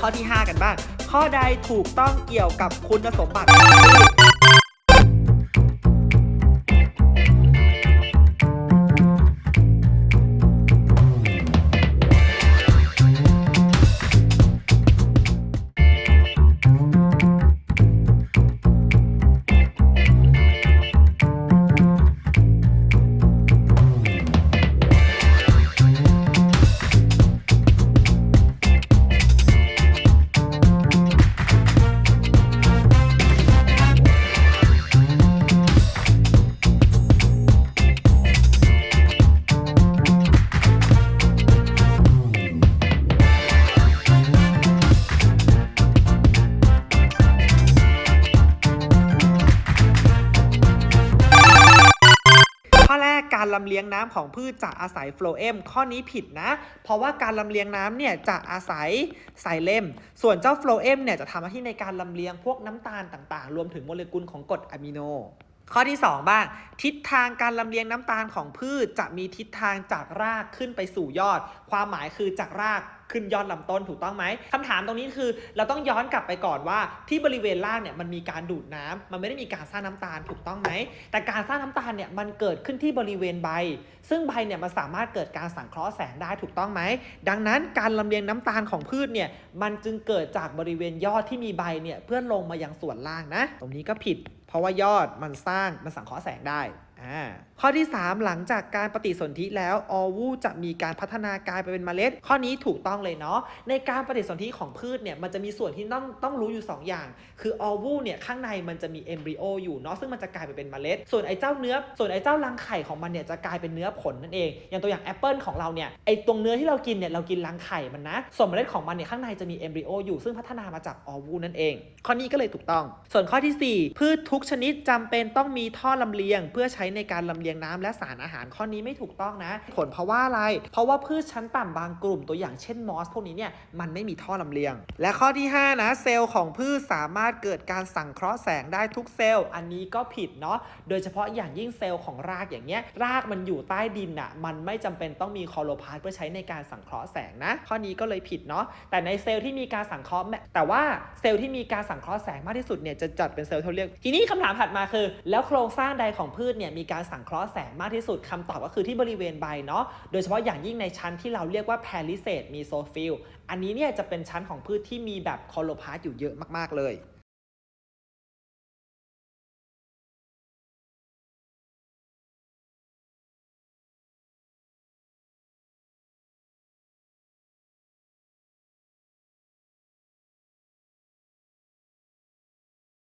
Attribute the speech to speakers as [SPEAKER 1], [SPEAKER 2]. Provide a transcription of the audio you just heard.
[SPEAKER 1] ข้อที่ 5 กันบ้าง ข้อใดถูกต้องเกี่ยวกับคุณสมบัติ ข้อแรกการลำเลียงน้ำของพืชจะอาศัยโฟลเอมข้อนี้ผิดนะ เพราะว่าการลำเลียงน้ำเนี่ยจะอาศัยสายเลมส่วนเจ้าโฟลเอมเนี่ยจะทำหน้าที่ในการลำเลียงพวกน้ำตาลต่างๆ รวมถึงโมเลกุลของกรดอะมิโน ข้อที่ 2 บ้าง ทิศทางการลำเลียงน้ำตาลของพืชจะมีทิศทางจากรากขึ้นไปสู่ยอด ความหมายคือจากรากขึ้นยอดลำต้นถูกต้องไหมคำถามตรงนี้คือ เราต้องย้อนกลับไปก่อนว่าที่บริเวณรากเนี่ยมันมีการดูดน้ำมันไม่ได้มีการสร้างน้ำตาลถูกต้องไหมแต่การสร้างน้ำตาลเนี่ยมันเกิดขึ้นที่บริเวณใบ ซึ่งใบเนี่ยมันสามารถเกิดการสังเคราะห์แสงได้ถูกต้องไหมดังนั้นการลำเลียงน้ำตาลของพืชเนี่ยมันจึงเกิดจากบริเวณยอดที่มีใบเนี่ยเพื่อลงมายังส่วนล่างนะ ตรงนี้ก็ผิด เพราะว่ายอดมันสร้างมันสังเคราะห์แสงได้ ข้อที่ 3 หลังจากการปฏิสนธิแล้วออวูจะมีการพัฒนากลายไปเป็นเมล็ด ข้อนี้ถูกต้องเลยเนาะในการปฏิสนธิของพืชเนี่ยมันจะมีส่วนที่ต้องต้องรู้อยู่ 2 อย่าง คือออวูเนี่ยข้างในมันจะมีเอมบริโออยู่เนาะซึ่งมันจะกลายไปเป็นเมล็ด ส่วนไอ้เจ้าเนื้อ ส่วนไอ้เจ้ารังไข่ของมันเนี่ยจะกลายเป็นเนื้อผลนั่นเอง อย่างตัวอย่างแอปเปิลของเราเนี่ยไอ้ตรงเนื้อที่เรากินเนี่ยเรากินรังไข่มันนะส่วนเมล็ดของมันเนี่ยข้างในจะมีเอมบริโออยู่ซึ่งพัฒนามาจากออวูนั่นเอง ข้อนี้ก็เลยถูกต้อง ส่วนข้อที่ 4 พืชทุกชนิดจำเป็นต้องมีท่อลำเลียง เพื่อใช้ในการลำเลียงน้ำและสารอาหารข้อนี้ไม่ถูกต้องนะ ผลเพราะว่าอะไร เพราะว่าพืชชั้นต่ำบางกลุ่มตัวอย่างเช่นมอสพวกนี้เนี่ยมันไม่มีท่อลำเลียง และข้อที่ 5 นะ เซลล์ของพืชสามารถเกิดการสังเคราะห์แสงได้ทุกเซลล์ อันนี้ก็ผิดเนาะโดยเฉพาะอย่างยิ่งเซลล์ของรากอย่างเงี้ยรากมันอยู่ใต้ดินอะมันไม่จำเป็นต้องมีคลอโรพาสต์เพื่อใช้ในการสังเคราะห์แสงนะ ข้อนี้ก็เลยผิดเนาะแต่ในเซลล์ที่มีการสังเคราะห์แม้แต่ว่าเซลล์ที่มีการสังเคราะห์แสงมากที่สุดเนี่ยจะจัดเป็นเซลล์ที่เรียกทีนี้คำถามถัดมาคือ แล้วโครงสร้างใดของพืชเนี่ยมีการสังเคราะห์แสงมากที่สุดคำตอบก็คือที่บริเวณใบเนาะโดยเฉพาะอย่างยิ่งในชั้นที่เราเรียกว่าแพลิเซดมีโซฟิลอันนี้เนี่ยจะเป็นชั้นของพืชที่มีแบบคลอโลพาสอยู่เยอะมากๆเลย